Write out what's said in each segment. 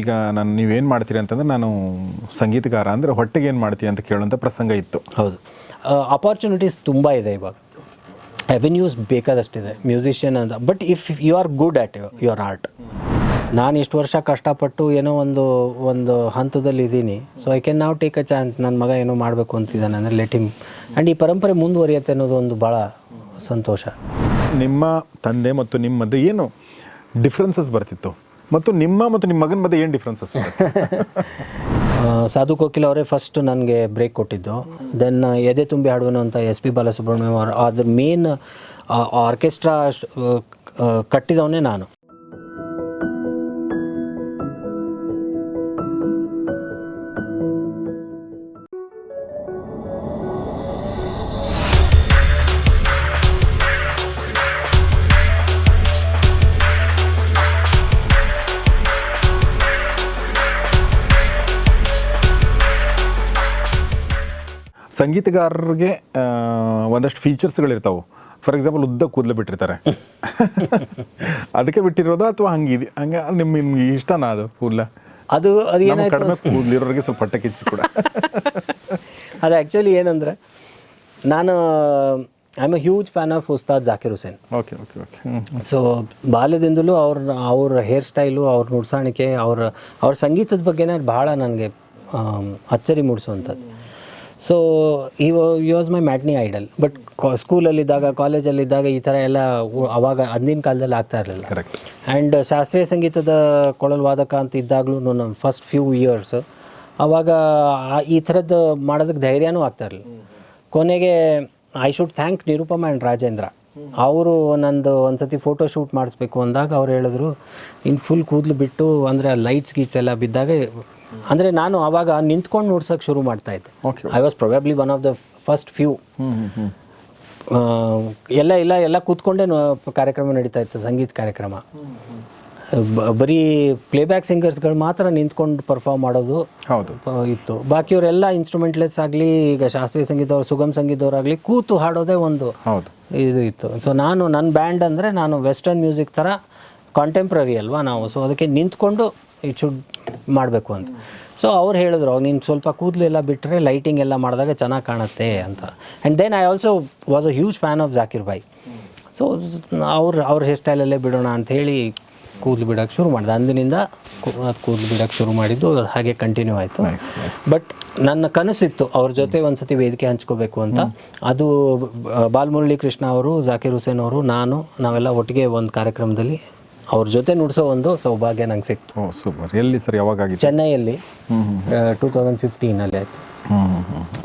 ಈಗ ನಾನು ನೀವೇನು ಮಾಡ್ತೀರಿ ಅಂತಂದ್ರೆ ನಾನು ಸಂಗೀತಗಾರ ಅಂದರೆ ಹೊಟ್ಟೆಗೆ ಏನು ಮಾಡ್ತೀನಿ ಅಂತ ಕೇಳುವಂಥ ಪ್ರಸಂಗ ಇತ್ತು. ಹೌದು. ಅಪಾರ್ಚುನಿಟೀಸ್ ತುಂಬ ಇದೆ ಇವಾಗ. ಅವೆನ್ಯೂಸ್ ಬೇಕಾದಷ್ಟಿದೆ. ಮ್ಯೂಸಿಷಿಯನ್ ಅಂತ. But if you are good at your art ನಾನು ಇಷ್ಟು ವರ್ಷ ಕಷ್ಟಪಟ್ಟು ಏನೋ ಒಂದು ಒಂದು ಹಂತದಲ್ಲಿ ಇದ್ದೀನಿ. ಸೊ ಐ ಕ್ಯಾನ್ ನಾವು ಟೇಕ್ ಅ ಚಾನ್ಸ್ ನನ್ನ ಮಗ ಏನೋ ಮಾಡಬೇಕು ಅಂತಿದ್ದಾನೆ ಅಂದರೆ ಲೆಟ್ ಹಿಮ್ ಆ್ಯಂಡ್ ಈ ಪರಂಪರೆ ಮುಂದುವರಿಯುತ್ತೆ ಅನ್ನೋದು ಒಂದು ಭಾಳ ಸಂತೋಷ. ನಿಮ್ಮ ತಂದೆ ಮತ್ತು ನಿಮ್ಮದು ಮಧ್ಯೆ ಏನು ಡಿಫ್ರೆನ್ಸಸ್ ಬರ್ತಿತ್ತು? ಮತ್ತು ನಿಮ್ಮ ಮತ್ತು ನಿಮ್ಮ ಮಗನ ಮಧ್ಯೆ ಏನು ಡಿಫ್ರೆನ್ಸಸ್ ಸಾಧು ಕೋಕಿಲ್ ಅವರೇ ಫಸ್ಟ್ ನನಗೆ ಬ್ರೇಕ್ ಕೊಟ್ಟಿದ್ದು. ದೆನ್ ಎದೆ ತುಂಬಿ ಹಾಡುವನು ಅಂತ ಎಸ್ ಪಿ ಬಾಲಸುಬ್ರಹ್ಮಣ್ಯಂ ಅವರು. ಅದ್ರ ಮೇನ್ ಆರ್ಕೆಸ್ಟ್ರಾ ಕಟ್ಟಿದವನೇ ನಾನು. ಸಂಗೀತಗಾರರಿಗೆ ಒಂದಷ್ಟು ಫೀಚರ್ಸ್ಗಳಿರ್ತಾವೆ ಫಾರ್ ಎಕ್ಸಾಂಪಲ್ ಉದ್ದ ಕೂದಲು ಬಿಟ್ಟಿರ್ತಾರೆ. ಅದಕ್ಕೆ ಬಿಟ್ಟಿರೋದು ಅಥವಾ ಹಂಗಿದೆ? ಹಂಗೆ ನಿಮ್ಮ ನಿಮ್ಗೆ ಇಷ್ಟನಾ ಅದು ಕೂದಲ? ಅದು ಅದು ಏನು ಕಡಿಮೆ ಕೂದಲಿರೋರಿಗೆ ಸ್ವಲ್ಪ ಹೊಟ್ಟೆ ಕಿಚ್ಚು ಕೂಡ. ಅದು ಆ್ಯಕ್ಚುಲಿ ಏನಂದರೆ ನಾನು I am a huge fan of Ustad Zakir Hussain okay okay okay so ಬಾಲ್ಯದಿಂದಲೂ ಅವ್ರ ಅವ್ರ ಹೇರ್ ಸ್ಟೈಲು ಅವ್ರ ನುಡ್ಸಾಣಿಕೆ ಅವ್ರ ಅವ್ರ ಸಂಗೀತದ ಬಗ್ಗೆನೇ ಭಾಳ ನನಗೆ ಅಚ್ಚರಿ ಮೂಡಿಸುವಂಥದ್ದು. ಸೊ ಈ was my matinee idol but ಸ್ಕೂಲಲ್ಲಿದ್ದಾಗ ಕಾಲೇಜಲ್ಲಿದ್ದಾಗ ಈ ಥರ ಎಲ್ಲ ಅವಾಗ ಅಂದಿನ ಕಾಲದಲ್ಲಿ ಆಗ್ತಾ ಇರಲಿಲ್ಲ. ಆ್ಯಂಡ್ ಶಾಸ್ತ್ರೀಯ ಸಂಗೀತದ ಕೊಳಲು ವಾದಕ ಅಂತ ಇದ್ದಾಗಲೂ ನನ್ನ ಫಸ್ಟ್ ಫ್ಯೂ ಇಯರ್ಸ್ ಆವಾಗ ಈ ಥರದ್ದು ಮಾಡೋದಕ್ಕೆ ಧೈರ್ಯನೂ ಆಗ್ತಾ ಇರಲಿಲ್ಲ. ಕೊನೆಗೆ I should thank Nirupama and Rajendra ಅವರು ನಂದು ಒಂದ್ಸತಿ ಫೋಟೋ ಶೂಟ್ ಮಾಡಿಸ್ಬೇಕು ಅಂದಾಗ ಅವ್ರು ಹೇಳಿದ್ರು ಇನ್ನು ಫುಲ್ ಕೂದಲು ಬಿಟ್ಟು ಅಂದರೆ ಲೈಟ್ಸ್ ಗೀಟ್ಸ್ ಎಲ್ಲ ಬಿದ್ದಾಗ ಅಂದರೆ ನಾನು ಆವಾಗ ನಿಂತ್ಕೊಂಡು ನೋಡ್ಸೋಕೆ ಶುರು ಮಾಡ್ತಾ ಇದ್ದೆ. I was probably one of the first few ಎಲ್ಲ ಇಲ್ಲ ಎಲ್ಲ ಕೂತ್ಕೊಂಡೇ ಕಾರ್ಯಕ್ರಮ ನಡೀತಾ ಇತ್ತು ಸಂಗೀತ ಕಾರ್ಯಕ್ರಮ. ಬರೀ ಪ್ಲೇಬ್ಯಾಕ್ ಸಿಂಗರ್ಸ್ಗಳು ಮಾತ್ರ ನಿಂತ್ಕೊಂಡು ಪರ್ಫಾರ್ಮ್ ಮಾಡೋದು ಹೌದು. ಇತ್ತು. ಬಾಕಿಯವರೆಲ್ಲ ಇನ್ಸ್ಟ್ರೂಮೆಂಟ್ಲೆಸ್ ಆಗಲಿ ಈಗ ಶಾಸ್ತ್ರೀಯ ಸಂಗೀತವ್ರು ಸುಗಮ್ ಸಂಗೀತವ್ರಾಗಲಿ ಕೂತು ಹಾಡೋದೇ ಒಂದು ಹೌದು. ಇದು ಇತ್ತು. ಸೊ ನಾನು ನನ್ನ ಬ್ಯಾಂಡ್ ಅಂದರೆ ನಾನು ವೆಸ್ಟರ್ನ್ ಮ್ಯೂಸಿಕ್ ಥರ ಕಾಂಟೆಂಪ್ರರಿ ಅಲ್ವಾ ನಾವು. ಸೊ ಅದಕ್ಕೆ ನಿಂತ್ಕೊಂಡು ಇಟ್ ಶುಡ್ ಮಾಡಬೇಕು ಅಂತ. ಸೊ ಅವ್ರು ಹೇಳಿದ್ರು ಅವ್ರು ನೀನು ಸ್ವಲ್ಪ ಕೂದಲು ಎಲ್ಲ ಬಿಟ್ಟರೆ ಲೈಟಿಂಗ್ ಎಲ್ಲ ಮಾಡಿದಾಗ ಚೆನ್ನಾಗಿ ಕಾಣುತ್ತೆ ಅಂತ. And then I also was a huge fan of Zakir bhai so ಅವ್ರ ಅವ್ರ ಹೇರ್ ಸ್ಟೈಲಲ್ಲೇ ಬಿಡೋಣ ಅಂತ ಹೇಳಿ ಕೂದಲು ಬಿಡೋಕ್ಕೆ ಶುರು ಮಾಡಿದೆ. ಅಂದಿನಿಂದ ಕೂದಲು ಬಿಡೋಕ್ಕೆ ಶುರು ಮಾಡಿದ್ದು. ಅದು ಹಾಗೆ ಕಂಟಿನ್ಯೂ ಆಯಿತು. ಬಟ್ ನನ್ನ ಕನಸಿತ್ತು ಅವ್ರ ಜೊತೆ ಒಂದ್ಸತಿ ವೇದಿಕೆ ಹಂಚ್ಕೋಬೇಕು ಅಂತ. ಅದು ಬಾಲ್ಮುರಳಿ ಕೃಷ್ಣ ಅವರು ಜಾಕಿರ್ ಹುಸೇನ್ ಅವರು ನಾನು ನಾವೆಲ್ಲ ಒಟ್ಟಿಗೆ ಒಂದು ಕಾರ್ಯಕ್ರಮದಲ್ಲಿ ಅವ್ರ ಜೊತೆ ನುಡಿಸೋ ಒಂದು ಸೌಭಾಗ್ಯ ನಂಗೆ ಸಿಕ್ತು. ಸೂಪರ್ ಎಲ್ಲಿ ಸರ್ ಯಾವಾಗ ಚೆನ್ನೈಯಲ್ಲಿ. ಟೂ ತೌಸಂಡ್ ಫಿಫ್ಟೀನಲ್ಲಿ ಆಯಿತು.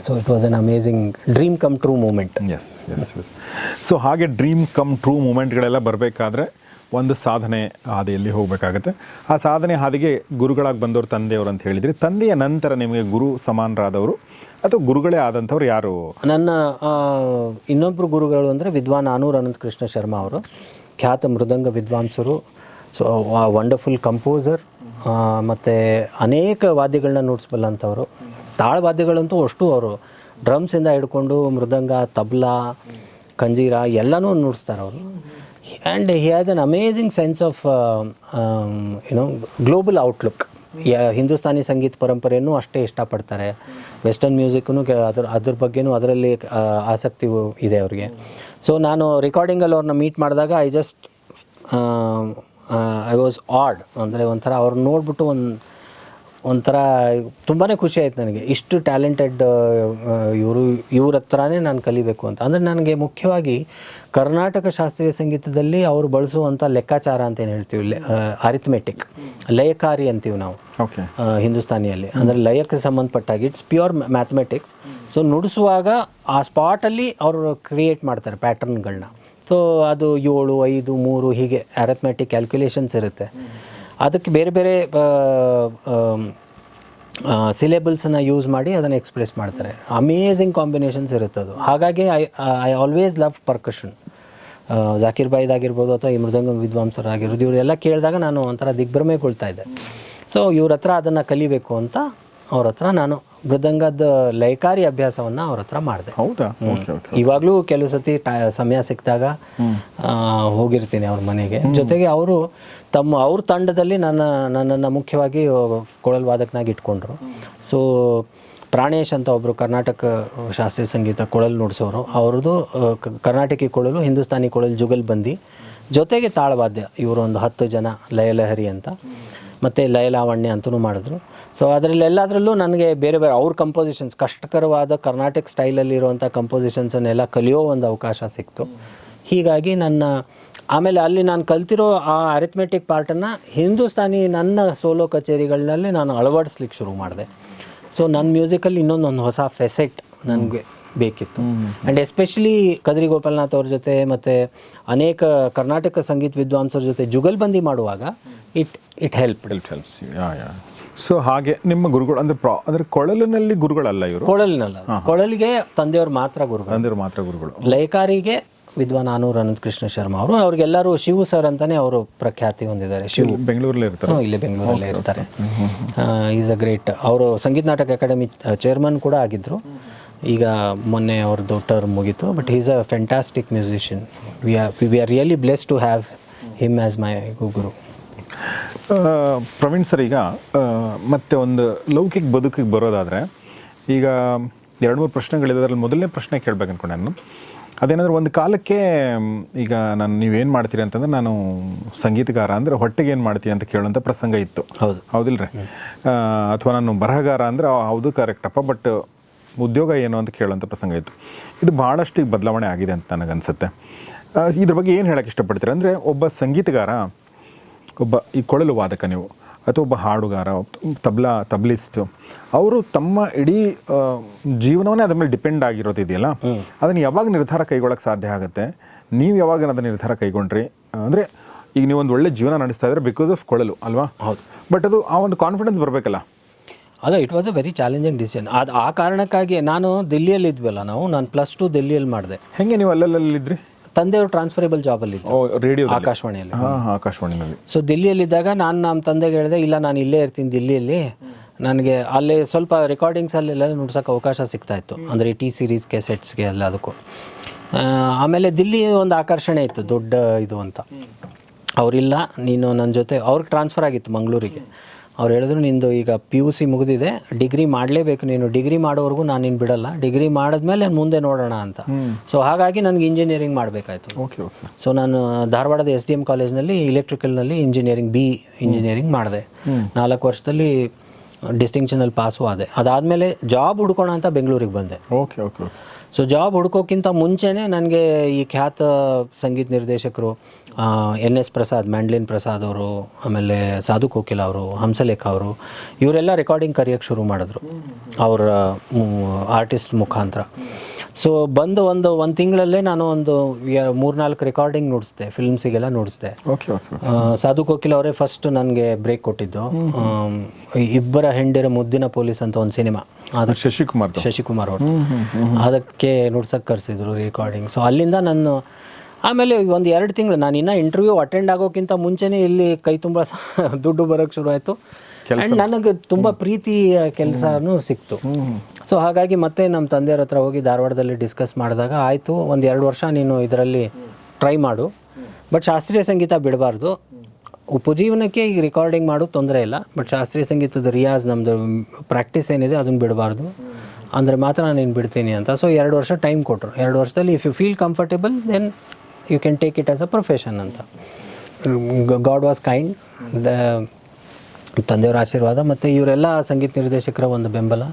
So it was an amazing dream come true moment S S S so ಹಾಗೆ ಡ್ರೀಮ್ ಕಮ್ ಟ್ರೂ ಮೂಮೆಂಟ್ಗಳೆಲ್ಲ ಬರಬೇಕಾದ್ರೆ ಒಂದು ಸಾಧನೆ ಹಾದಿಯಲ್ಲಿ ಹೋಗಬೇಕಾಗತ್ತೆ. ಆ ಸಾಧನೆ ಹಾದಿಗೆ ಗುರುಗಳಾಗಿ ಬಂದವರು ತಂದೆಯವರು ಅಂತ ಹೇಳಿದ್ರಿ, ತಂದೆಯ ನಂತರ ನಿಮಗೆ ಗುರು ಸಮಾನರಾದವರು ಅಥವಾ ಗುರುಗಳೇ ಆದಂಥವ್ರು ಯಾರು? ನನ್ನ ಇನ್ನೊಬ್ಬರು ಗುರುಗಳು ಅಂದರೆ ವಿದ್ವಾನ್ ಆನೂರ್ ಅನಂತ ಕೃಷ್ಣ ಶರ್ಮಾ ಅವರು. ಖ್ಯಾತ ಮೃದಂಗ ವಿದ್ವಾಂಸರು, ಸೊ ವಂಡರ್ಫುಲ್ ಕಂಪೋಸರ್ ಮತ್ತು ಅನೇಕ ವಾದ್ಯಗಳನ್ನ ನುಡಿಸ್ಬಲ್ಲಂಥವ್ರು. ತಾಳವಾದ್ಯಗಳಂತೂ ಅಷ್ಟು ಅವರು. ಡ್ರಮ್ಸಿಂದ ಹಿಡ್ಕೊಂಡು ಮೃದಂಗ, ತಬ್ಲಾ ಕಂಜೀರ ಎಲ್ಲನೂ ನುಡಿಸ್ತಾರೆ ಅವರು and he has an amazing sense of you know global outlook Hindustani ಸಂಗೀತ ಪರಂಪರೆಯನ್ನು ಅಷ್ಟೇ ಇಷ್ಟಪಡ್ತಾರೆ. ವೆಸ್ಟರ್ನ್ ಮ್ಯೂಸಿಕ್ನು ಅದ್ರ ಅದ್ರ ಬಗ್ಗೆನೂ ಅದರಲ್ಲಿ ಆಸಕ್ತಿ ಇದೆ ಅವ್ರಿಗೆ. ಸೊ ನಾನು ರೆಕಾರ್ಡಿಂಗಲ್ಲಿ ಅವ್ರನ್ನ ಮೀಟ್ ಮಾಡಿದಾಗ I just I was awed ಅಂದರೆ ಒಂಥರ ಅವ್ರನ್ನ ನೋಡ್ಬಿಟ್ಟು ಒಂದು ಒಂಥರ ತುಂಬಾ ಖುಷಿ ಆಯ್ತು ನನಗೆ. ಇಷ್ಟು ಟ್ಯಾಲೆಂಟೆಡ್ ಇವರು ಇವ್ರ ಹತ್ರನೇ ನಾನು ಕಲಿಬೇಕು ಅಂತ. ಅಂದರೆ ನನಗೆ ಮುಖ್ಯವಾಗಿ ಕರ್ನಾಟಕ ಶಾಸ್ತ್ರೀಯ ಸಂಗೀತದಲ್ಲಿ ಅವರು ಬಳಸುವಂಥ ಲೆಕ್ಕಾಚಾರ ಅಂತ ಏನು ಹೇಳ್ತೀವಿ? ಅರಿಥ್ಮೆಟಿಕ್ ಲಯಕಾರಿ ಅಂತೀವಿ ನಾವು. ಓಕೆ ಹಿಂದೂಸ್ತಾನಿಯಲ್ಲಿ. ಅಂದರೆ ಲಯಕ್ಕೆ ಸಂಬಂಧಪಟ್ಟಾಗಿ ಇಟ್ಸ್ ಪ್ಯೂರ್ ಮ್ಯಾಥಮೆಟಿಕ್ಸ್ ಸೊ ನುಡಿಸುವಾಗ ಆ ಸ್ಪಾಟಲ್ಲಿ ಅವರು ಕ್ರಿಯೇಟ್ ಮಾಡ್ತಾರೆ ಪ್ಯಾಟರ್ನ್ಗಳನ್ನ ಸೊ ಅದು ಏಳು ಐದು ಮೂರು ಹೀಗೆ ಅರಥಮೆಟಿಕ್ ಕ್ಯಾಲ್ಕುಲೇಷನ್ಸ್ ಇರುತ್ತೆ. ಅದಕ್ಕೆ ಬೇರೆ ಬೇರೆ ಸಿಲೆಬಲ್ಸನ್ನ ಯೂಸ್ ಮಾಡಿ ಅದನ್ನು ಎಕ್ಸ್ಪ್ರೆಸ್ ಮಾಡ್ತಾರೆ. ಅಮೇಝಿಂಗ್ ಕಾಂಬಿನೇಷನ್ಸ್ ಇರುತ್ತೆ ಅದು. ಹಾಗಾಗಿ I I always love percussion Zakir ಬಾಯ್ದಾಗಿರ್ಬೋದು ಅಥವಾ ಈ ಮೃದಂಗ ವಿದ್ವಾಂಸರಾಗಿರ್ಬೋದು ಇವರೆಲ್ಲ ಕೇಳಿದಾಗ ನಾನು ಒಂಥರ ದಿಗ್ಭ್ರಮೆಗೊಳ್ತಾ ಇದ್ದೆ. ಸೊ ಇವ್ರ ಹತ್ರ ಅದನ್ನು ಕಲಿಬೇಕು ಅಂತ ಅವ್ರ ಹತ್ರ ನಾನು ಮೃದಂಗದ ಲಯಕಾರಿ ಅಭ್ಯಾಸವನ್ನು ಅವ್ರ ಹತ್ರ ಮಾಡಿದೆ. ಹೌದಾ? ಓಕೆ ಓಕೆ ಇವಾಗಲೂ ಕೆಲವು ಸತಿ ಸಮಯ ಸಿಕ್ಕಿದಾಗ ಹೋಗಿರ್ತೀನಿ ಅವ್ರ ಮನೆಗೆ. ಜೊತೆಗೆ ಅವರು ತಮ್ಮ ಅವ್ರ ತಂಡದಲ್ಲಿ ನನ್ನ ನನ್ನನ್ನು ಮುಖ್ಯವಾಗಿ ಕೊಳಲ್ ವಾದಕನಾಗಿ ಇಟ್ಕೊಂಡ್ರು. ಸೊ ಪ್ರಾಣೇಶ್ ಅಂತ ಒಬ್ಬರು ಕರ್ನಾಟಕ ಶಾಸ್ತ್ರೀಯ ಸಂಗೀತ ಕೊಳಲು ನುಡಿಸೋರು. ಅವ್ರದ್ದು ಕರ್ನಾಟಕಿ ಕೊಳಲು ಹಿಂದೂಸ್ತಾನಿ ಕೊಳಲು ಜುಗಲ್ ಬಂದಿ. ಜೊತೆಗೆ ತಾಳವಾದ್ಯ ಇವರು ಒಂದು ಹತ್ತು ಜನ ಲಯಲಹರಿ ಅಂತ. ಮತ್ತು ಲಯಲಾವಣ್ಯ ಅಂತಲೂ ಮಾಡಿದ್ರು. ಸೊ ಅದರಲ್ಲಿ ಎಲ್ಲದರಲ್ಲೂ ನನಗೆ ಬೇರೆ ಬೇರೆ ಅವ್ರ ಕಂಪೋಸಿಷನ್ಸ್ ಕಷ್ಟಕರವಾದ ಕರ್ನಾಟಕ ಸ್ಟೈಲಲ್ಲಿರುವಂಥ ಕಂಪೋಸಿಷನ್ಸನ್ನೆಲ್ಲ ಕಲಿಯೋ ಒಂದು ಅವಕಾಶ ಸಿಕ್ತು. ಹೀಗಾಗಿ ನನ್ನ, ಆಮೇಲೆ ಅಲ್ಲಿ ನಾನು ಕಲ್ತಿರೋ ಆ ಅರಿಥ್ಮೆಟಿಕ್ ಪಾರ್ಟನ್ನು ಹಿಂದೂಸ್ತಾನಿ ನನ್ನ ಸೋಲೋ ಕಚೇರಿಗಳಲ್ಲಿ ನಾನು ಅಳವಡಿಸ್ಲಿಕ್ಕೆ ಶುರು ಮಾಡಿದೆ. ಸೊ ನನ್ನ ಮ್ಯೂಸಿಕಲ್ಲಿ ಇನ್ನೊಂದೊಂದು ಹೊಸ ಫೆಸೆಟ್ ನನಗೆ ಬೇಕಿತ್ತು. ಆ್ಯಂಡ್ ಎಸ್ಪೆಷಲಿ ಕದ್ರಿ ಗೋಪಾಲನಾಥ್ ಅವ್ರ ಜೊತೆ ಮತ್ತು ಅನೇಕ ಕರ್ನಾಟಕ ಸಂಗೀತ ವಿದ್ವಾಂಸರ ಜೊತೆ ಜುಗಲ್ಬಂದಿ ಮಾಡುವಾಗ it it help help helps so ಹಾಗೆ ನಿಮ್ಮ ಗುರುಗಳು ಅಂದ್ರೆ ಪ್ರಾ ಅಂದ್ರೆ ಕೊಳಲಿನಲ್ಲಿ ಗುರುಗಳಲ್ಲ ಇವರು? ಕೊಳಲಿನಲ್ಲ. ಕೊಳಲಿಗೆ ತಂದೆಯವರು ಮಾತ್ರ ಗುರುಗಳು. ತಂದೆಯವರು ಮಾತ್ರ ಗುರುಗಳು. ಲಯಕಾರಿಗೆ ವಿದ್ವಾನ್ ಆನೂರ್ ಅನಂತ ಕೃಷ್ಣ ಶರ್ಮಾ ಅವರು ಅವ್ರಿಗೆಲ್ಲರೂ ಶಿವು ಸರ್ ಅಂತಾನೆ ಅವರು ಪ್ರಖ್ಯಾತಿ ಹೊಂದಿದ್ದಾರೆ. ಶಿವು. ಬೆಂಗಳೂರಲ್ಲಿ ಇರ್ತಾರೆ? ಇಲ್ಲಿ ಇಲ್ಲೇ ಬೆಂಗಳೂರಲ್ಲೇ ಇರ್ತಾರೆ. Is a great. ಅವರು ಸಂಗೀತ ನಾಟಕ ಅಕಾಡೆಮಿ ಚೇರ್ಮನ್ ಕೂಡ ಆಗಿದ್ರು. ಈಗ ಮೊನ್ನೆ ಅವ್ರದ್ದು ಟರ್ಮ್ ಮುಗೀತು but is a fantastic musician we are we are really bless to have him as my guru Praveen sir ಈಗ ಮತ್ತೆ ಒಂದು ಲೌಕಿಕ ಬದುಕಿಗೆ ಬರೋದಾದರೆ ಈಗ ಎರಡು ಮೂರು ಪ್ರಶ್ನೆಗಳಿದೆ ಅದರಲ್ಲಿ ಮೊದಲನೇ ಪ್ರಶ್ನೆ ಕೇಳ್ಬೇಕು ಅನ್ಕೊಂಡೆ ನಾನು. ಅದೇನಂದ್ರೆ ಒಂದು ಕಾಲಕ್ಕೆ ಈಗ ನಾನು ನೀವೇನು ಮಾಡ್ತೀರಿ ಅಂತಂದ್ರೆ ನಾನು ಸಂಗೀತಗಾರ ಅಂದರೆ ಹೊಟ್ಟೆಗೆ ಏನು ಮಾಡ್ತೀಯ ಅಂತ ಕೇಳುವಂಥ ಪ್ರಸಂಗ ಇತ್ತು. ಹೌದು. ಹೌದಿಲ್ರಿ? ಅಥವಾ ನಾನು ಬರಹಗಾರ ಅಂದರೆ ಹೌದು ಕರೆಕ್ಟಪ್ಪ ಬಟ್ ಉದ್ಯೋಗ ಏನು ಅಂತ ಕೇಳುವಂಥ ಪ್ರಸಂಗ ಇತ್ತು. ಇದು ಭಾಳಷ್ಟು ಈಗ ಬದಲಾವಣೆ ಆಗಿದೆ ಅಂತ ನನಗನ್ಸುತ್ತೆ. ಇದ್ರ ಬಗ್ಗೆ ಏನು ಹೇಳೋಕ್ಕೆ ಇಷ್ಟಪಡ್ತೀರ? ಅಂದರೆ ಒಬ್ಬ ಸಂಗೀತಗಾರ ಒಬ್ಬ ಈ ಕೊಳಲು ವಾದಕ ನೀವು ಅಥವಾ ಒಬ್ಬ ಹಾಡುಗಾರ ತಬ್ಲಾ ತಬ್ಲಿಸ್ಟ್ ಅವರು ತಮ್ಮ ಇಡೀ ಜೀವನವನ್ನೇ ಅದ್ರ ಮೇಲೆ ಡಿಪೆಂಡ್ ಆಗಿರೋದಿದೆಯಲ್ಲ? ಅದನ್ನು ಯಾವಾಗ ನಿರ್ಧಾರ ಕೈಗೊಳ್ಳೋಕೆ ಸಾಧ್ಯ ಆಗುತ್ತೆ? ನೀವು ಯಾವಾಗ ಅದನ್ನು ನಿರ್ಧಾರ ಕೈಗೊಂಡ್ರಿ? ಅಂದರೆ ಈಗ ನೀವು ಒಂದು ಒಳ್ಳೆ ಜೀವನ ನಡೆಸ್ತಾ ಇದ್ರೆ ಬಿಕಾಸ್ ಆಫ್ ಕೊಳಲು ಅಲ್ವಾ? ಹೌದು. ಬಟ್ ಅದು ಆ ಒಂದು ಕಾನ್ಫಿಡೆನ್ಸ್ ಬರಬೇಕಲ್ಲ. ಅಲ್ಲ it was a very challenging decision ಅದು ಆ ಕಾರಣಕ್ಕಾಗಿ ನಾನು ದಿಲ್ಲಿಯಲ್ಲಿ ಇದ್ವಲ್ಲ ನಾವು ನಾನು ಪ್ಲಸ್ ಟು ದಿಲ್ಲಿಯಲ್ಲಿ ಮಾಡಿದೆ. ಹೆಂಗೆ ನೀವು ಅಲ್ಲಲ್ಲಿದ್ರಿ ತಂದೆಯವರು ಟ್ರಾನ್ಸ್ಫರೇಬಲ್ ಜಾಬಲ್ಲಿ ಅಲ್ಲಿ ರೇಡಿಯೋ ಆಕಾಶವಾಣಿಯಲ್ಲಿ. ಆಕಾಶವಾಣಿಯಲ್ಲಿ ಸೊ ದಿಲ್ಲಿಯಲ್ಲಿದ್ದಾಗ ನಾನು ನಮ್ಮ ತಂದೆಗೆ ಹೇಳಿದೆ ಇಲ್ಲ ನಾನು ಇಲ್ಲೇ ಇರ್ತೀನಿ ದಿಲ್ಲಿಯಲ್ಲಿ. ನನಗೆ ಅಲ್ಲಿ ಸ್ವಲ್ಪ ರೆಕಾರ್ಡಿಂಗ್ಸ್ ಅಲ್ಲೆಲ್ಲ ನುಡ್ಸೋಕೆ ಅವಕಾಶ ಸಿಗ್ತಾ ಇತ್ತು. ಅಂದರೆ ಟಿ ಸೀರೀಸ್ ಕೆಸೆಟ್ಸ್ಗೆ ಎಲ್ಲ ಅದಕ್ಕೂ. ಆಮೇಲೆ ದಿಲ್ಲಿ ಒಂದು ಆಕರ್ಷಣೆ ಇತ್ತು ದೊಡ್ಡ ಇದು ಅಂತ. ಅವರಿಲ್ಲ ನೀನು ನನ್ನ ಜೊತೆ ಅವ್ರಿಗೆ ಟ್ರಾನ್ಸ್ಫರ್ ಆಗಿತ್ತು ಮಂಗಳೂರಿಗೆ. ಅವ್ರು ಹೇಳಿದ್ರು ನಿಂದು ಈಗ ಪಿ ಯು ಸಿ ಮುಗಿದಿದೆ ಡಿಗ್ರಿ ಮಾಡಲೇಬೇಕು ನೀನು. ಡಿಗ್ರಿ ಮಾಡೋವರೆಗೂ ನಾನು ನಿನ್ನ ಬಿಡಲ್ಲ. ಡಿಗ್ರಿ ಮಾಡಿದ್ಮೇಲೆ ಮುಂದೆ ನೋಡೋಣ ಅಂತ. ಸೊ ಹಾಗಾಗಿ ನನಗೆ ಇಂಜಿನಿಯರಿಂಗ್ ಮಾಡಬೇಕಾಯ್ತು. ಓಕೆ ಓಕೆ ಸೊ ನಾನು ಧಾರವಾಡದ ಎಸ್ ಡಿ ಎಂ ಕಾಲೇಜ್ನಲ್ಲಿ ಇಲೆಕ್ಟ್ರಿಕಲ್ನಲ್ಲಿ ಇಂಜಿನಿಯರಿಂಗ್ ಬಿ ಇಂಜಿನಿಯರಿಂಗ್ ಮಾಡಿದೆ. ನಾಲ್ಕು ವರ್ಷದಲ್ಲಿ ಡಿಸ್ಟಿಂಕ್ಷನಲ್ಲಿ ಪಾಸು ಆದೆ. ಅದಾದಮೇಲೆ ಜಾಬ್ ಹುಡ್ಕೋಣ ಅಂತ ಬೆಂಗಳೂರಿಗೆ ಬಂದೆ. ಓಕೆ ಓಕೆ ಸೊ ಜಾಬ್ ಹುಡ್ಕೋಕ್ಕಿಂತ ಮುಂಚೆನೇ ನನಗೆ ಈ ಖ್ಯಾತ ಸಂಗೀತ ನಿರ್ದೇಶಕರು N S Prasad mandolin Prasad ಅವರು ಆಮೇಲೆ ಸಾಧು ಕೋಕಿಲ ಅವರು ಹಂಸಲೇಖ ಅವರು ಇವರೆಲ್ಲ ರೆಕಾರ್ಡಿಂಗ್ ಕರಿಯೋಕ್ಕೆ ಶುರು ಮಾಡಿದ್ರು. ಅವರ ಆರ್ಟಿಸ್ಟ್ ಮುಖಾಂತರ. ಸೊ ಬಂದು ಒಂದು ಒಂದು ತಿಂಗಳಲ್ಲೇ ನಾನು ಒಂದು ಮೂರ್ನಾಲ್ಕು ರೆಕಾರ್ಡಿಂಗ್ ನುಡಿಸ್ದೆ ಫಿಲ್ಮ್ಸಿಗೆಲ್ಲ ನುಡಿಸ್ದೆ. ಓಕೆ ಸಾಧು ಕೋಕಿಲ ಅವರೇ ಫಸ್ಟ್ ನನಗೆ ಬ್ರೇಕ್ ಕೊಟ್ಟಿದ್ದು. ಇಬ್ಬರ ಹೆಂಡಿರ ಮುದ್ದಿನ ಪೊಲೀಸ್ ಅಂತ ಒಂದು ಸಿನಿಮಾ ಅದಕ್ಕೆ ಶಶಿಕುಮಾರ್ ಶಶಿಕುಮಾರ್ ಅವರು ಅದಕ್ಕೆ ನುಡ್ಸಕ್ಕೆ ಕರೆಸಿದ್ರು ರೆಕಾರ್ಡಿಂಗ್ ಸೊ ಅಲ್ಲಿಂದ ನಾನು ಆಮೇಲೆ ಒಂದು ಎರಡು ತಿಂಗಳು ನಾನು ಇನ್ನೂ ಇಂಟರ್ವ್ಯೂ ಅಟೆಂಡ್ ಆಗೋಕ್ಕಿಂತ ಮುಂಚೆನೇ ಇಲ್ಲಿ ಕೈ ತುಂಬ ದುಡ್ಡು ಬರೋಕ್ಕೆ ಶುರು ಆಯಿತು. ಆ್ಯಂಡ್ ನನಗೆ ತುಂಬ ಪ್ರೀತಿ ಕೆಲಸನೂ ಸಿಕ್ತು. ಸೊ ಹಾಗಾಗಿ ಮತ್ತೆ ನಮ್ಮ ತಂದೆಯವ್ರ ಹತ್ರ ಹೋಗಿ ಧಾರವಾಡದಲ್ಲಿ ಡಿಸ್ಕಸ್ ಮಾಡಿದಾಗ ಆಯಿತು ಒಂದು ಎರಡು ವರ್ಷ ನೀನು ಇದರಲ್ಲಿ ಟ್ರೈ ಮಾಡು. ಬಟ್ ಶಾಸ್ತ್ರೀಯ ಸಂಗೀತ ಬಿಡಬಾರ್ದು. ಉಪಜೀವನಕ್ಕೆ ಈಗ ರೆಕಾರ್ಡಿಂಗ್ ಮಾಡು ತೊಂದರೆ ಇಲ್ಲ. ಬಟ್ ಶಾಸ್ತ್ರೀಯ ಸಂಗೀತದ ರಿಯಾಜ್ ನಮ್ಮದು ಪ್ರಾಕ್ಟೀಸ್ ಏನಿದೆ ಅದನ್ನು ಬಿಡಬಾರ್ದು. ಅಂದರೆ ಮಾತ್ರ ನಾನು ಬಿಡ್ತೀನಿ ಅಂತ. ಸೊ ಎರಡು ವರ್ಷ ಟೈಮ್ ಕೊಟ್ಟರು ಎರಡು ವರ್ಷದಲ್ಲಿ if you feel comfortable then you can take it as a profession ಅಂತ. ಗಾಡ್ ವಾಸ್ ಕೈಂಡ್ ದ ತಂದೆಯವರ ಆಶೀರ್ವಾದ ಮತ್ತು ಇವರೆಲ್ಲ ಸಂಗೀತ ನಿರ್ದೇಶಕರ ಒಂದು ಬೆಂಬಲ.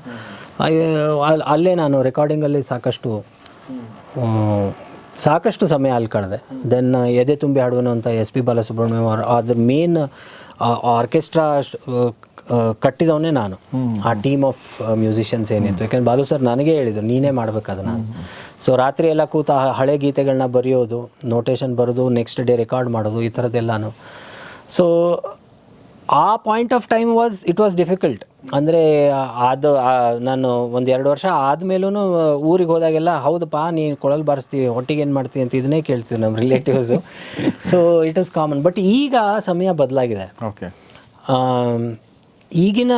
ಅಲ್ಲೇ ನಾನು ರೆಕಾರ್ಡಿಂಗಲ್ಲಿ ಸಾಕಷ್ಟು ಸಾಕಷ್ಟು ಸಮಯ ಅಲ್ಲಿ ಕಳೆದೆ. ದೆನ್ ಎದೆ ತುಂಬಿ ಹಾಡುವನು ಅಂತ ಎಸ್ ಪಿ ಬಾಲಸುಬ್ರಹ್ಮಣ್ಯಂ ಅವರು ಅದ್ರ ಮೇನ್ ಆರ್ಕೆಸ್ಟ್ರಾ ಕಟ್ಟಿದವನೇ ನಾನು. ಆ ಟೀಮ್ ಆಫ್ ಮ್ಯೂಸಿಷಿಯನ್ಸ್ ಏನಿತ್ತು. ಯಾಕಂದ್ರೆ ಬಾಲು ಸರ್ ನನಗೆ ಹೇಳಿದರು ನೀನೇ ಮಾಡ್ಬೇಕು ಅದನ್ನ ಸೊ ರಾತ್ರಿ ಎಲ್ಲ ಕೂತ ಆ ಹಳೆ ಗೀತೆಗಳನ್ನ ಬರೆಯೋದು ನೋಟೇಶನ್ ಬರೆದು ನೆಕ್ಸ್ಟ್ ಡೇ ರೆಕಾರ್ಡ್ ಮಾಡೋದು ಈ ಥರದ್ದೆಲ್ಲನೂ. ಸೊ ಆ point of time was it was difficult ಅಂದರೆ ಅದು ನಾನು ಒಂದು ಎರಡು ವರ್ಷ ಆದಮೇಲೂ ಊರಿಗೆ ಹೋದಾಗೆಲ್ಲ ಹೌದಪ್ಪ ನೀನು ಕೊಳಲು ಬಾರಿಸ್ತೀವಿ ಒಟ್ಟಿಗೆ ಏನು ಮಾಡ್ತೀವಿ ಅಂತ ಇದನ್ನೇ ಕೇಳ್ತೀವಿ ನಮ್ಮ relatives so it is common but ಈಗ ಸಮಯ ಬದಲಾಗಿದೆ. ಓಕೆ ಈಗಿನ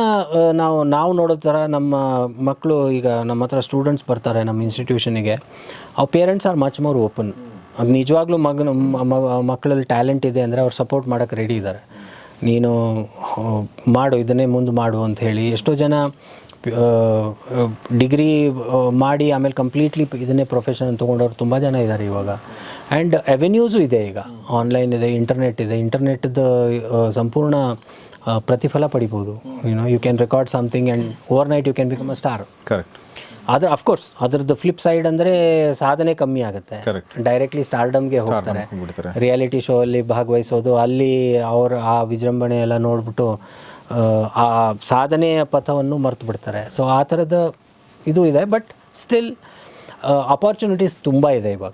ನಾವು ನಾವು ನೋಡೋ ಥರ ನಮ್ಮ ಮಕ್ಕಳು ಈಗ ನಮ್ಮ ಹತ್ರ ಸ್ಟೂಡೆಂಟ್ಸ್ ಬರ್ತಾರೆ ನಮ್ಮ ಇನ್ಸ್ಟಿಟ್ಯೂಷನಿಗೆ ಅವ್ರ parents are much more open ನಿಜವಾಗ್ಲೂ ಮಗನ ಮಕ್ಕಳಲ್ಲಿ ಟ್ಯಾಲೆಂಟ್ ಇದೆ ಅಂದರೆ ಅವ್ರು ಸಪೋರ್ಟ್ ಮಾಡೋಕ್ಕೆ ರೆಡಿ ಇದ್ದಾರೆ ನೀನು ಮಾಡು, ಇದನ್ನೇ ಮುಂದೆ ಮಾಡು ಅಂತ ಹೇಳಿ. ಎಷ್ಟೋ ಜನ ಡಿಗ್ರಿ ಮಾಡಿ ಆಮೇಲೆ ಕಂಪ್ಲೀಟ್ಲಿ ಇದನ್ನೇ ಪ್ರೊಫೆಷನ್ ತೊಗೊಂಡವ್ರು ತುಂಬ ಜನ ಇದ್ದಾರೆ ಇವಾಗ. ಆ್ಯಂಡ್ ಅವೆನ್ಯೂಸು ಇದೆ ಈಗ. ಆನ್ಲೈನ್ ಇದೆ ಇಂಟರ್ನೆಟ್ ಇದೆ. ಇಂಟರ್ನೆಟ್ದು ಸಂಪೂರ್ಣ ಪ್ರತಿಫಲ ಪಡಿಬೋದು. You know you can record something and overnight you can become a star correct ಆದರೆ ಅಫ್ಕೋರ್ಸ್ ಅದರದ್ದು ಫ್ಲಿಪ್ ಸೈಡ್ ಅಂದರೆ ಸಾಧನೆ ಕಮ್ಮಿ ಆಗುತ್ತೆ. ಡೈರೆಕ್ಟ್ಲಿ ಸ್ಟಾರ್ಡಮ್ಗೆ ಹೋಗ್ತಾರೆ. ರಿಯಾಲಿಟಿ ಶೋ ಅಲ್ಲಿ ಭಾಗವಹಿಸೋದು ಅಲ್ಲಿ ಅವರು ಆ ವಿಜೃಂಭಣೆ ಎಲ್ಲ ನೋಡ್ಬಿಟ್ಟು ಆ, ಆ ಸಾಧನೆಯ ಪಥವನ್ನು ಮರೆತು ಬಿಡ್ತಾರೆ. ಸೊ ಆ ಥರದ ಇದು ಇದೆ ಬಟ್ ಸ್ಟಿಲ್ ಅಪಾರ್ಚುನಿಟೀಸ್ ತುಂಬ ಇದೆ ಇವಾಗ.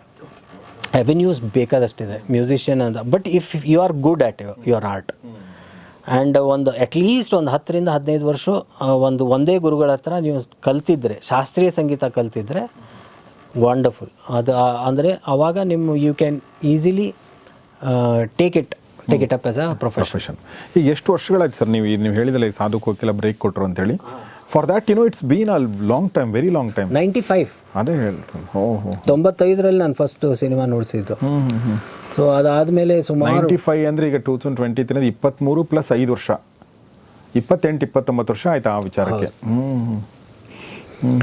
ಅವೆನ್ಯೂಸ್ ಬೇಕಾದಷ್ಟಿದೆ. ಮ್ಯೂಸಿಷಿಯನ್ ಅಂತ. But if you are good at your art and ಒಂದು ಅಟ್ಲೀಸ್ಟ್ ಒಂದು ಹತ್ತರಿಂದ ಹದಿನೈದು ವರ್ಷ ಒಂದು ಒಂದೇ ಗುರುಗಳ ಹತ್ರ ನೀವು ಕಲ್ತಿದ್ರೆ ಶಾಸ್ತ್ರೀಯ ಸಂಗೀತ ಕಲ್ತಿದ್ರೆ ವಂಡರ್ಫುಲ್ ಅದು ಅಂದರೆ ಆವಾಗ ನಿಮ್ಮ you can easily take it take it up as a profession ಈಗ ಎಷ್ಟು ವರ್ಷಗಳಾಯ್ತು ಸರ್ ನೀವು ನೀವು ಹೇಳಿದಲ್ಲ ಈ ಸಾಧು ಕೋಕಿಲ ಬ್ರೇಕ್ ಕೊಟ್ಟರು ಅಂತೇಳಿ for that you know it's been a long time very long time ninety five ಅದೇ ಹೇಳ್ತೀನಿ. ಓಹೋ ತೊಂಬತ್ತೈದರಲ್ಲಿ ನಾನು ಫಸ್ಟ್ ಸಿನಿಮಾ ನೋಡಿಸಿದ್ದು. ಹ್ಞೂ ಹ್ಞೂ ಹ್ಞೂ ಸೊ ಅದಾದಮೇಲೆ ಸುಮಾರು ನೈಂಟಿ ಫೈವ್ ಅಂದರೆ ಈಗ ಟೂ ತೌಸಂಡ್ ಟ್ವೆಂಟಿ ತ್ರೀ ಇಪ್ಪತ್ತ್ಮೂರು ಪ್ಲಸ್ ಐದು ವರ್ಷ. ಇಪ್ಪತ್ತೆಂಟು ಇಪ್ಪತ್ತೊಂಬತ್ತು ವರ್ಷ ಆಯ್ತು ಆ ವಿಚಾರಕ್ಕೆ. ಹ್ಞೂ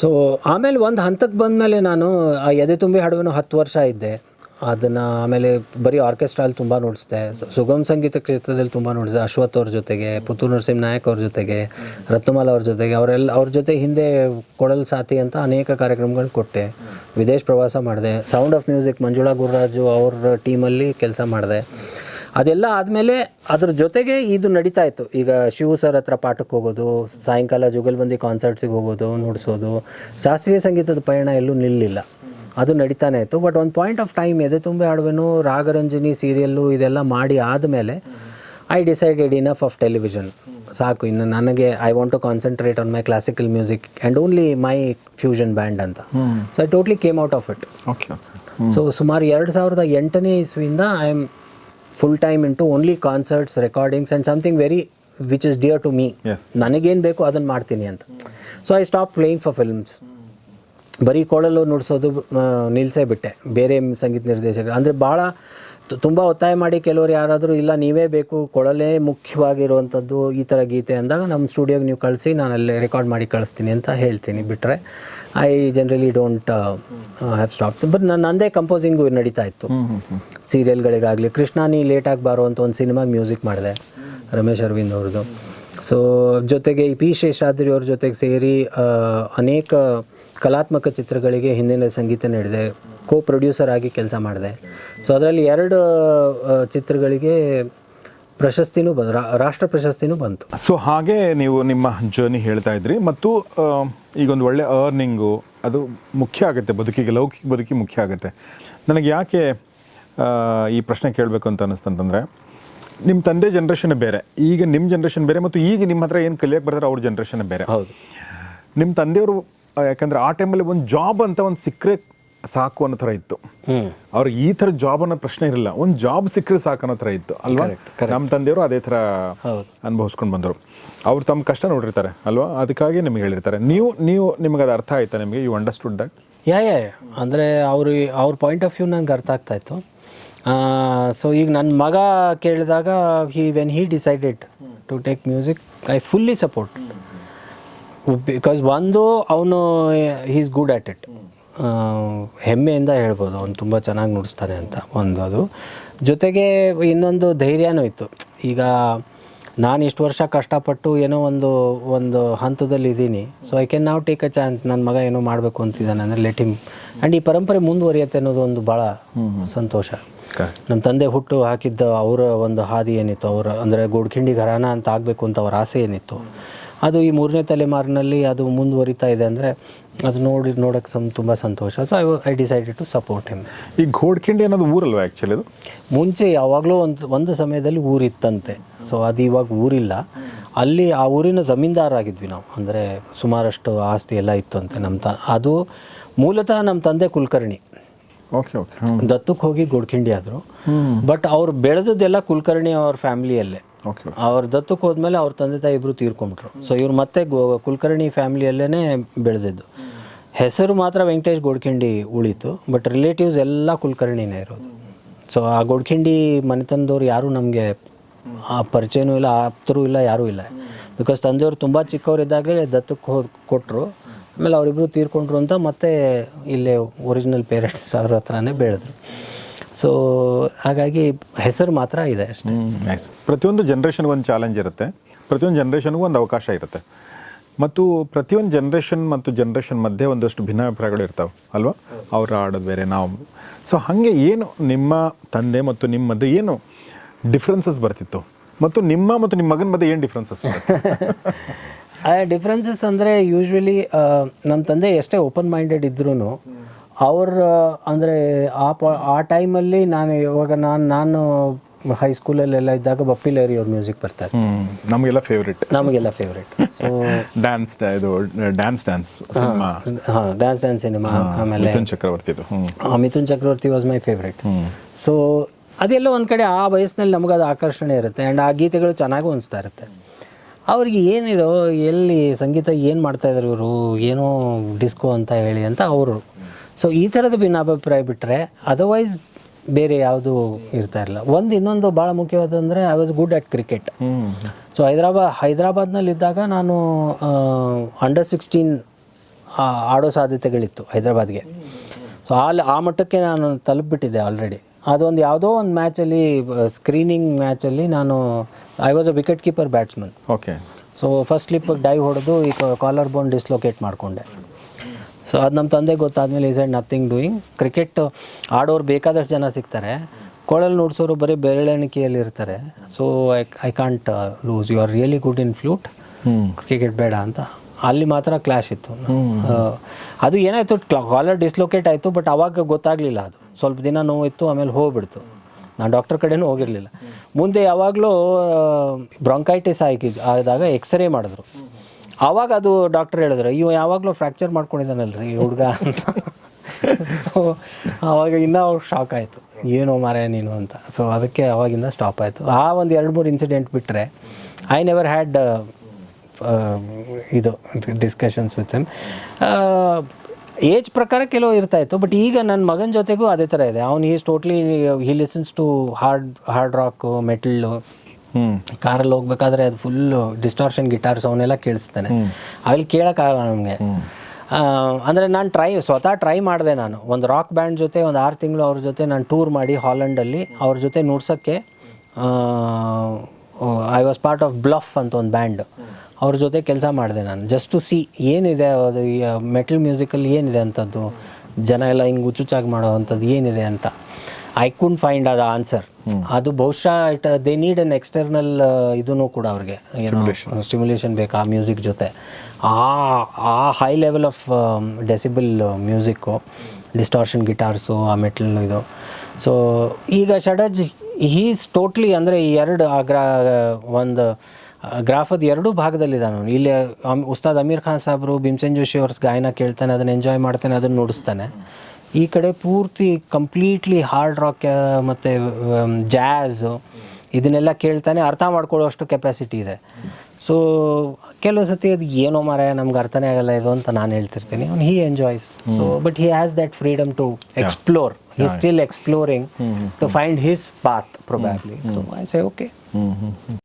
ಸೊ ಆಮೇಲೆ ಒಂದು ಹಂತಕ್ಕೆ ಬಂದಮೇಲೆ ನಾನು ಆ ಎದೆ ತುಂಬಿ ಹಾಡುವನು ಹತ್ತು ವರ್ಷ ಇದ್ದೆ. ಅದನ್ನು ಆಮೇಲೆ ಬರೀ ಆರ್ಕೆಸ್ಟ್ರಾಲ್ ತುಂಬ ನೋಡಿಸಿದೆ ಸುಗಮ ಸಂಗೀತ ಕ್ಷೇತ್ರದಲ್ಲಿ ತುಂಬ ನೋಡಿಸಿದೆ ಅಶ್ವಥ್ ಅವ್ರ ಜೊತೆಗೆ, ಪುತ್ತೂರು ನರಸಿಂಹ ನಾಯಕ್ ಅವ್ರ ಜೊತೆಗೆ, ರತ್ನಮಾಲ ಅವ್ರ ಜೊತೆಗೆ ಅವರೆಲ್ಲ ಅವ್ರ ಜೊತೆ ಹಿಂದೆ ಕೊಡಲ್ ಸಾತಿ ಅಂತ ಅನೇಕ ಕಾರ್ಯಕ್ರಮಗಳು ಕೊಟ್ಟೆ. ವಿದೇಶ ಪ್ರವಾಸ ಮಾಡಿದೆ. Sound of music Manjula Gururaju ಅವ್ರ ಟೀಮಲ್ಲಿ ಕೆಲಸ ಮಾಡಿದೆ. ಅದೆಲ್ಲ ಆದಮೇಲೆ ಅದ್ರ ಜೊತೆಗೆ ಇದು ನಡೀತಾ ಇತ್ತು. ಈಗ ಶಿವು ಸರ್ ಹತ್ರ ಪಾಠಕ್ಕೆ ಹೋಗೋದು, ಸಾಯಂಕಾಲ ಜುಗಲ್ಬಂದಿ ಕಾನ್ಸರ್ಟ್ಸಿಗೆ ಹೋಗೋದು, ನುಡಿಸೋದು. ಶಾಸ್ತ್ರೀಯ ಸಂಗೀತದ ಪಯಣ ಎಲ್ಲೂ ನಿಲ್ಲಿಲ್ಲ. ಅದು ನಡೀತಾನೆ ಇತ್ತು ಬಟ್ ಒಂದು ಪಾಯಿಂಟ್ ಆಫ್ ಟೈಮ್ ಎದೆ ತುಂಬೆ ಆಡುವೆನು ರಾಗರಂಜನಿ ಸೀರಿಯಲ್ಲು ಇದೆಲ್ಲ ಮಾಡಿ ಆದಮೇಲೆ I decided enough of television ಸಾಕು ಇನ್ನು ನನಗೆ I want to concentrate on my classical music and only my fusion band ಅಂತ. So I totally came out of it okay so ಸುಮಾರು ಎರಡು ಸಾವಿರದ ಎಂಟನೇ ಇಸ್ವಿಯಿಂದ I am full time into only concerts recordings and something very which is dear to me ನನಗೇನು ಬೇಕು ಅದನ್ನು ಮಾಡ್ತೀನಿ ಅಂತ. So I stop playing for films ಬರೀ ಕೊಳಲು ನುಡಿಸೋದು ನಿಲ್ಲಿಸೇ ನಿಲ್ಸೇ ಬಿಟ್ಟೆ. ಬೇರೆ ಸಂಗೀತ ನಿರ್ದೇಶಕರು. ಅಂದರೆ ಭಾಳ ತುಂಬ ಒತ್ತಾಯ ಮಾಡಿ ಕೆಲವರು ಯಾರಾದರೂ ಇಲ್ಲ ನೀವೇ ಬೇಕು ಕೊಳಲೇ ಮುಖ್ಯವಾಗಿರುವಂಥದ್ದು ಈ ಥರ ಗೀತೆ ಅಂದಾಗ ನಮ್ಮ ಸ್ಟುಡಿಯೋಗೆ ನೀವು ಕಳಿಸಿ ನಾನು ಅಲ್ಲೇ ರೆಕಾರ್ಡ್ ಮಾಡಿ ಕಳಿಸ್ತೀನಿ ಅಂತ ಹೇಳ್ತೀನಿ. ಬಿಟ್ಟರೆ I generally don't have stop but ನಾನು ನಂದೇ ಕಂಪೋಸಿಂಗು ನಡೀತಾ ಇತ್ತು. ಸೀರಿಯಲ್ಗಳಿಗಾಗಲಿ ಕೃಷ್ಣ ನೀ ಲೇಟಾಗಿ ಬಾರೋ ಅಂತ ಒಂದು ಸಿನಿಮಾಗೆ ಮ್ಯೂಸಿಕ್ ಮಾಡಿದೆ ರಮೇಶ್ ಅರವಿಂದ್ ಅವ್ರದ್ದು. ಸೊ ಜೊತೆಗೆ ಈ ಪಿ ಶೇಷಾದ್ರಿ ಅವ್ರ ಜೊತೆಗೆ ಸೇರಿ ಅನೇಕ ಕಲಾತ್ಮಕ ಚಿತ್ರಗಳಿಗೆ ಹಿಂದಿನ ಸಂಗೀತ ನೀಡಿದೆ ಕೋ ಪ್ರೊಡ್ಯೂಸರ್ ಆಗಿ ಕೆಲಸ ಮಾಡಿದೆ. ಸೊ ಅದರಲ್ಲಿ ಎರಡು ಚಿತ್ರಗಳಿಗೆ ಪ್ರಶಸ್ತಿನೂ ಬಂದು ರಾಷ್ಟ್ರ ಪ್ರಶಸ್ತಿನೂ ಬಂತು. ಸೊ ಹಾಗೆ ನೀವು ನಿಮ್ಮ ಜರ್ನಿ ಹೇಳ್ತಾ ಇದ್ರಿ ಮತ್ತು ಈಗ ಈಗೊಂದು ಒಳ್ಳೆ ಅರ್ನಿಂಗು ಅದು ಮುಖ್ಯ ಆಗುತ್ತೆ ಬದುಕಿಗೆ ಲೌಕಿಕ ಬದುಕಿ ಮುಖ್ಯ ಆಗುತ್ತೆ. ನನಗೆ ಯಾಕೆ ಈ ಪ್ರಶ್ನೆ ಕೇಳಬೇಕು ಅಂತ ಅನ್ನಿಸ್ತಂತಂದರೆ ನಿಮ್ಮ ತಂದೆ ಜನ್ರೇಷನ್ ಬೇರೆ ಈಗ ನಿಮ್ಮ ಜನ್ರೇಷನ್ ಬೇರೆ ಮತ್ತು ಈಗ ನಿಮ್ಮ ಹತ್ರ ಏನು ಕಲಿಯಕ್ಕೆ ಬರ್ತಾರೆ ಅವ್ರ ಜನ್ರೇಷನ್ ಬೇರೆ. ಹೌದು. ನಿಮ್ಮ ತಂದೆಯವರು ಯಾಕಂದ್ರೆ ಆ ಟೈಮಲ್ಲಿ ಒಂದು ಜಾಬ್ ಅಂತ ಒಂದು ಸಿಕ್ಕರೆ ಸಾಕು ಅನ್ನೋ ಥರ ಇತ್ತು. ಅವ್ರಿಗೆ ಈ ಥರ ಜಾಬ್ ಅನ್ನೋ ಪ್ರಶ್ನೆ ಇರಲಿಲ್ಲ. ಒಂದು ಜಾಬ್ ಸಿಕ್ಕರೆ ಸಾಕು ಅನ್ನೋ ಥರ ಇತ್ತು ಅಲ್ವಾ? ನಮ್ಮ ತಂದೆಯವರು ಅದೇ ಥರ. ಅನುಭವಿಸ್ಕೊಂಡು ಬಂದರು. ಅವ್ರು ತಮ್ಮ ಕಷ್ಟ ನೋಡಿರ್ತಾರೆ ಅಲ್ವಾ? ಅದಕ್ಕಾಗಿ ನಿಮಗೆ ಹೇಳಿರ್ತಾರೆ. ನೀವು ನೀವು ನಿಮಗೆ ಅದು ಅರ್ಥ ಆಯ್ತಾ ನಿಮಗೆ? You understood that yeah yeah ಅಂದರೆ ಅವರು ಅವ್ರ ಪಾಯಿಂಟ್ ಆಫ್ ವ್ಯೂ ನನಗೆ ಅರ್ಥ ಆಗ್ತಾ ಇತ್ತು. ಸೊ ಈಗ ನನ್ನ ಮಗ ಕೇಳಿದಾಗ he when he decided to take music I fully support because ಒಂದು ಅವನು ಈಸ್ ಗುಡ್ ಆ್ಯಟ್ ಇಟ್ ಹೆಮ್ಮೆಯಿಂದ ಹೇಳ್ಬೋದು. ಅವ್ನು ತುಂಬ ಚೆನ್ನಾಗಿ ನುಡಿಸ್ತಾನೆ ಅಂತ ಒಂದು ಅದು. ಜೊತೆಗೆ ಇನ್ನೊಂದು ಧೈರ್ಯನೂ ಇತ್ತು. ಈಗ ನಾನು ಇಷ್ಟು ವರ್ಷ ಕಷ್ಟಪಟ್ಟು ಏನೋ ಒಂದು ಒಂದು ಹಂತದಲ್ಲಿ ಇದ್ದೀನಿ. ಸೊ ಐ ಕ್ಯಾನ್ ನಾವು ಟೇಕ್ ಅ ಚಾನ್ಸ್ ನನ್ನ ಮಗ ಏನೋ ಮಾಡಬೇಕು ಅಂತಿದ್ದಾನೆ ಅಂದರೆ ಲೆಟ್ ಹಿಮ್ ಆ್ಯಂಡ್ ಈ ಪರಂಪರೆ ಮುಂದುವರಿಯುತ್ತೆ ಅನ್ನೋದು ಒಂದು ಭಾಳ ಸಂತೋಷ. ನಮ್ಮ ತಂದೆ ಹುಟ್ಟು ಹಾಕಿದ್ದ ಅವರ ಒಂದು ಹಾದಿ ಏನಿತ್ತು. ಅವರ ಅಂದರೆ ಗೋಡ್ಖಿಂಡಿ ಘರಾನ ಅಂತ ಆಗಬೇಕು ಅಂತ ಅವರ ಆಸೆ ಏನಿತ್ತು. ಅದು ಈ ಮೂರನೇ ತಲೆಮಾರಿನಲ್ಲಿ ಅದು ಮುಂದುವರಿತಾ ಇದೆ ಅಂದರೆ ಅದು ನೋಡಿ ನೋಡೋಕ್ಕೆ ಸಮ್ ತುಂಬ ಸಂತೋಷ. So I I decided to support him ಈ ಘೋಡ್ಕಿಂಡಿ ಅನ್ನೋದು ಊರಲ್ವಾ ಆ್ಯಕ್ಚುಲಿ ಅದು? ಮುಂಚೆ ಯಾವಾಗಲೂ ಒಂದು ಒಂದು ಸಮಯದಲ್ಲಿ ಊರಿತ್ತಂತೆ. ಸೊ ಅದು ಇವಾಗ ಊರಿಲ್ಲ. ಅಲ್ಲಿ ಆ ಊರಿನ ಜಮೀನ್ದಾರಾಗಿದ್ವಿ ನಾವು. ಅಂದರೆ ಸುಮಾರಷ್ಟು ಆಸ್ತಿ ಎಲ್ಲ ಇತ್ತಂತೆ ನಮ್ಮ ತ ಅದು ಮೂಲತಃ ನಮ್ಮ ತಂದೆ ಕುಲಕರ್ಣಿ. ಓಕೆ ಓಕೆ ದತ್ತಕ್ಕೆ ಹೋಗಿ ಗೋಡ್ಖಿಂಡಿ ಆದರು. ಬಟ್ ಅವ್ರು ಬೆಳೆದದ್ದೆಲ್ಲ ಕುಲಕರ್ಣಿ ಅವ್ರ ಫ್ಯಾಮಿಲಿಯಲ್ಲೇ ಅವ್ರ ದತ್ತಕ್ಕೆ ಹೋದ್ಮೇಲೆ ಅವ್ರ ತಂದೆ ತಾಯಿ ಇಬ್ಬರು ತೀರ್ಕೊಂಡ್ರು. ಸೊ ಇವ್ರು ಮತ್ತೆ ಕುಲಕರ್ಣಿ ಫ್ಯಾಮಿಲಿಯಲ್ಲೇ ಬೆಳೆದಿದ್ದು. ಹೆಸರು ಮಾತ್ರ ವೆಂಕಟೇಶ್ ಗೋಡ್ಕಿಂಡಿ ಉಳಿತು ಬಟ್ ರಿಲೇಟಿವ್ಸ್ ಎಲ್ಲ ಕುಲಕರ್ಣಿನೇ ಇರೋದು. ಸೊ ಆ ಗೋಡ್ಖಿಂಡಿ ಮನೆತನದವ್ರು ಯಾರು ನಮಗೆ ಆ ಪರಿಚಯನೂ ಇಲ್ಲ ಆಪ್ತರೂ ಇಲ್ಲ, ಯಾರೂ ಇಲ್ಲ. ಬಿಕಾಸ್ ತಂದೆಯವರು ತುಂಬ ಚಿಕ್ಕವರಿದ್ದಾಗಲೇ ದತ್ತಕ್ಕೆ ಹೋದ್ ಕೊಟ್ಟರು ಆಮೇಲೆ ಅವರಿಬ್ಬರು ತೀರ್ಕೊಂಡ್ರು ಅಂತ ಮತ್ತೆ ಇಲ್ಲೇ ಒರಿಜಿನಲ್ ಪೇರೆಂಟ್ಸ್ ಅವ್ರ ಹತ್ರನೇ ಬೆಳೆದ್ರು. ಸೊ ಹಾಗಾಗಿ ಹೆಸರು ಮಾತ್ರ ಇದೆ ಅಷ್ಟೇ. ನೈಸ್ ಪ್ರತಿಯೊಂದು ಜನ್ರೇಷನ್ಗೆ ಒಂದು ಚಾಲೆಂಜ್ ಇರುತ್ತೆ. ಪ್ರತಿಯೊಂದು ಜನ್ರೇಷನ್ಗೂ ಒಂದು ಅವಕಾಶ ಇರುತ್ತೆ. ಮತ್ತು ಪ್ರತಿಯೊಂದು ಜನ್ರೇಷನ್ ಮತ್ತು ಜನ್ರೇಷನ್ ಮಧ್ಯೆ ಒಂದಷ್ಟು ಭಿನ್ನಾಭಿಪ್ರಾಯಗಳು ಇರ್ತಾವೆ ಅಲ್ವಾ? ಅವ್ರು ಆಡೋದು ಬೇರೆ ನಾವು. ಸೊ ಹಾಗೆ ಏನು ನಿಮ್ಮ ತಂದೆ ಮತ್ತು ನಿಮ್ಮ ಮಧ್ಯೆ ಏನು ಡಿಫ್ರೆನ್ಸಸ್ ಬರ್ತಿತ್ತು? ಮತ್ತು ನಿಮ್ಮ ಮತ್ತು ನಿಮ್ಮ ಮಗನ ಮಧ್ಯೆ ಏನು ಡಿಫ್ರೆನ್ಸಸ್ ಆ ಡಿಫ್ರೆನ್ಸಸ್ ಅಂದರೆ ಯೂಶ್ವಲಿ ನಮ್ಮ ತಂದೆ ಎಷ್ಟೇ ಓಪನ್ ಮೈಂಡೆಡ್ ಇದ್ರೂ ಅವ್ರ ಅಂದರೆ ಆ ಪ ಆ ಟೈಮಲ್ಲಿ ನಾನು ಇವಾಗ ನಾನು ನಾನು ಹೈಸ್ಕೂಲಲ್ಲೆಲ್ಲ ಇದ್ದಾಗ ಬಪ್ಪಿ ಲೇರಿ ಅವ್ರ ಮ್ಯೂಸಿಕ್ ಬರ್ತಾರೆ ನಮಗೆಲ್ಲ ಫೇವ್ರೆಟ್ ನಮಗೆಲ್ಲ ಫೇವ್ರೆಟ್ ಸೊ ಡ್ಯಾನ್ಸ್ ಇದು ಡ್ಯಾನ್ಸ್ ಡ್ಯಾನ್ಸ್ ಸಿನಿಮಾ ಹಾಂ ಡ್ಯಾನ್ಸ್ ಡ್ಯಾನ್ಸ್ ಸಿನಿಮಾ ಆಮೇಲೆ ಮಿಥುನ್ ಚಕ್ರವರ್ತಿ ಇದು ಹಾಂ Mithun Chakraborty was my favourite so ಅದೆಲ್ಲ ಒಂದು ಕಡೆ ಆ ವಯಸ್ಸಿನಲ್ಲಿ ನಮಗೆ ಅದು ಆಕರ್ಷಣೆ ಇರುತ್ತೆ ಆ್ಯಂಡ್ ಆ ಗೀತೆಗಳು ಚೆನ್ನಾಗೂ ಅನಿಸ್ತಾ ಇರುತ್ತೆ. ಅವ್ರಿಗೆ ಏನಿದೋ ಎಲ್ಲಿ ಸಂಗೀತ ಏನು ಮಾಡ್ತಾ ಇದ್ದಾರೆ ಇವರು ಏನೋ ಡಿಸ್ಕೋ ಅಂತ ಹೇಳಿ ಅಂತ ಅವರು. ಸೊ ಈ ಥರದ ಭಿನ್ನಾಭಿಪ್ರಾಯ ಬಿಟ್ಟರೆ ಅದರ್ವೈಸ್ ಬೇರೆ ಯಾವುದು ಇರ್ತಾ ಇರಲಿಲ್ಲ ಒಂದು ಇನ್ನೊಂದು ಭಾಳ ಮುಖ್ಯವಾದಂದರೆ I was good at cricket so Hyderabad ಹೈದ್ರಾಬಾದ್ನಲ್ಲಿದ್ದಾಗ ನಾನು ಅಂಡರ್ ಸಿಕ್ಸ್ಟೀನ್ ಆಡೋ ಸಾಧ್ಯತೆಗಳಿತ್ತು ಹೈದ್ರಾಬಾದ್ಗೆ. ಸೊ ಅಲ್ಲಿ ಆ ಮಟ್ಟಕ್ಕೆ ನಾನು ತಲುಪಿಬಿಟ್ಟಿದ್ದೆ ಆಲ್ರೆಡಿ ಅದೊಂದು ಯಾವುದೋ ಒಂದು ಮ್ಯಾಚಲ್ಲಿ ಸ್ಕ್ರೀನಿಂಗ್ ಮ್ಯಾಚಲ್ಲಿ ನಾನು I was a wicket keeper batsman okay so first ಸ್ಲಿಪ್ಪಿಗೆ dive ಹೊಡೆದು ಈ ಕಾಲರ್ ಬೋನ್ ಡಿಸ್ಲೊಕೇಟ್ ಮಾಡಿಕೊಂಡೆ. ಸೊ ಅದು ನಮ್ಮ ತಂದೆ ಗೊತ್ತಾದ್ಮೇಲೆ is and nothing doing cricket ಆಡೋರು ಬೇಕಾದಷ್ಟು ಜನ ಸಿಗ್ತಾರೆ. ಕೊಳಲ್ ನುಡ್ಸೋರು ಬರೀ ಬೆರಳೆಣಿಕೆಯಲ್ಲಿ ಇರ್ತಾರೆ so I I can't lose you are really good in flute cricket ಬೇಡ ಅಂತ. ಅಲ್ಲಿ ಮಾತ್ರ ಕ್ಲಾಶ್ ಇತ್ತು. ಆ, ಅದು ಏನಾಯಿತು ಕಾಲರ್ ಡಿಸ್ಲೊಕೇಟ್ ಆಯಿತು ಬಟ್ ಅವಾಗ ಗೊತ್ತಾಗಲಿಲ್ಲ ಅದು. ಸ್ವಲ್ಪ ದಿನ ನೋವಿತ್ತು ಆಮೇಲೆ ಹೋಗ್ಬಿಡ್ತು. ನಾನು ಡಾಕ್ಟರ್ ಕಡೆನೂ ಹೋಗಿರಲಿಲ್ಲ. ಮುಂದೆ ಯಾವಾಗಲೂ ಬ್ರಾಂಕೈಟಿಸ್ ಆಗಿ ಆದಾಗ ಎಕ್ಸ್ರೇ ಮಾಡಿದ್ರು. ಆವಾಗ ಅದು ಡಾಕ್ಟರ್ ಹೇಳಿದ್ರು ಇವ ಯಾವಾಗಲೂ ಫ್ರ್ಯಾಕ್ಚರ್ ಮಾಡ್ಕೊಂಡಿದ್ದಾನಲ್ರಿ ಹುಡುಗ ಅಂತ. ಸೊ ಆವಾಗ ಇನ್ನೂ ಅವ್ರಿಗೆ ಶಾಕ್ ಆಯಿತು. ಏನೋ ಮಾರೇ ನೀನು ಅಂತ. ಸೊ ಅದಕ್ಕೆ ಅವಾಗಿಂದ ಸ್ಟಾಪ್ ಆಯಿತು. ಆ ಒಂದು ಎರಡು ಮೂರು ಇನ್ಸಿಡೆಂಟ್ ಬಿಟ್ಟರೆ ಐ ನೆವರ್ ಹ್ಯಾಡ್ ಇದು ಡಿಸ್ಕಷನ್ಸ್ ವಿತ್ ಏಜ್ ಪ್ರಕಾರ ಕೆಲವು ಇರ್ತಾ ಇತ್ತು ಬಟ್ ಈಗ ನನ್ನ ಮಗನ ಜೊತೆಗೂ ಅದೇ ಥರ ಇದೆ. ಅವ್ನು is totally he listens to hard hard rock metal ಕಾರಲ್ಲಿ ಹೋಗ್ಬೇಕಾದ್ರೆ ಅದು ಫುಲ್ ಡಿಸ್ಟಾರ್ಷನ್ ಗಿಟಾರ್ ಸೌಂಡ್ ಎಲ್ಲ ಕೇಳಿಸ್ತಾನೆ. ಅಲ್ಲಿ ಕೇಳೋಕ್ಕಾಗಲ್ಲ ನಮಗೆ. ಅಂದರೆ ನಾನು ಟ್ರೈ ಸ್ವತಃ ಟ್ರೈ ಮಾಡಿದೆ ನಾನು. ಒಂದು ರಾಕ್ ಬ್ಯಾಂಡ್ ಜೊತೆ ಒಂದು ಆರು ತಿಂಗಳು ಅವ್ರ ಜೊತೆ ನಾನು ಟೂರ್ ಮಾಡಿ ಹಾಲೆಂಡಲ್ಲಿ, ಅವ್ರ ಜೊತೆ ನುಡ್ಸೋಕ್ಕೆ I was part of bluff ಅಂತ ಒಂದು ಬ್ಯಾಂಡ್ ಅವ್ರ ಜೊತೆ ಕೆಲಸ ಮಾಡಿದೆ ನಾನು. ಜಸ್ಟ್ ಟು ಸಿ ಏನಿದೆ ಅದು ಮೆಟಲ್ ಮ್ಯೂಸಿಕಲ್ಲಿ ಏನಿದೆ ಅಂಥದ್ದು ಜನ ಎಲ್ಲ ಹಿಂಗೆ ಹುಚ್ಚುಚ್ಚಾಗಿ ಮಾಡೋವಂಥದ್ದು ಏನಿದೆ ಅಂತ. ಐ ಕುಂಟ್ ಫೈಂಡ್ ಅದ ಆನ್ಸರ್ ಅದು ಬಹುಶಃ it they need an external ಇದೂ ಕೂಡ ಅವ್ರಿಗೆ ಸ್ಟಿಮ್ಯುಲೇಷನ್ ಬೇಕು ಆ ಮ್ಯೂಸಿಕ್ ಜೊತೆ. ಆ ಆ high level of decibel music distortion guitars ಆ ಮೆಟಲ್ ಇದು. ಸೊ ಈಗ ಷಡಜ್ ಹೀಸ್ ಟೋಟ್ಲಿ ಅಂದರೆ ಈ ಎರಡು ಆ ಗ್ರಾ ಒಂದು ಗ್ರಾಫದ ಎರಡೂ ಭಾಗದಲ್ಲಿದ್ದಾನೆ ಅವನು. ಇಲ್ಲಿ ಉಸ್ತಾದ್ ಅಮೀರ್ ಖಾನ್ ಸಾಬ್ರು ಭೀಮ್ಸೆನ್ ಜೋಶಿ ಅವ್ರ ಗಾಯನ ಕೇಳ್ತಾನೆ ಅದನ್ನು ಎಂಜಾಯ್ ಮಾಡ್ತಾನೆ ಅದನ್ನು ನುಡಿಸ್ತಾನೆ. ಈ ಕಡೆ ಪೂರ್ತಿ ಕಂಪ್ಲೀಟ್ಲಿ ಹಾರ್ಡ್ ರಾಕ್ ಮತ್ತು ಜಾಝ್ ಇದನ್ನೆಲ್ಲ ಕೇಳ್ತಾನೆ ಅರ್ಥ ಮಾಡ್ಕೊಳ್ಳೋಷ್ಟು ಕೆಪಾಸಿಟಿ ಇದೆ. ಸೊ ಕೆಲವು ಸತಿ ಅದು ಏನೋ ಮರ ನಮ್ಗೆ ಅರ್ಥನೇ ಆಗಲ್ಲ ಇದು ಅಂತ ನಾನು ಹೇಳ್ತಿರ್ತೀನಿ. ಅವ್ನು he enjoys so but he has that freedom to explore he still exploring to find his path probably so I say okay ಹ್ಞೂ ಹ್ಞೂ ಹ್ಞೂ